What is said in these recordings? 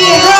Yeah.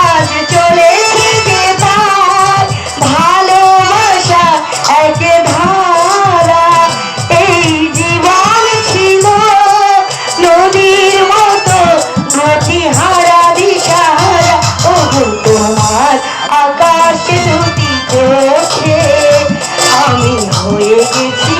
আজ চলে গেছে তার ভালোবাসা এক ধারা এই জীবন ছিল নদীর মতো গতিহারা দিশাহারা। ও তোমার আকাশ দুটি চোখে আমি হয়ে গেছি।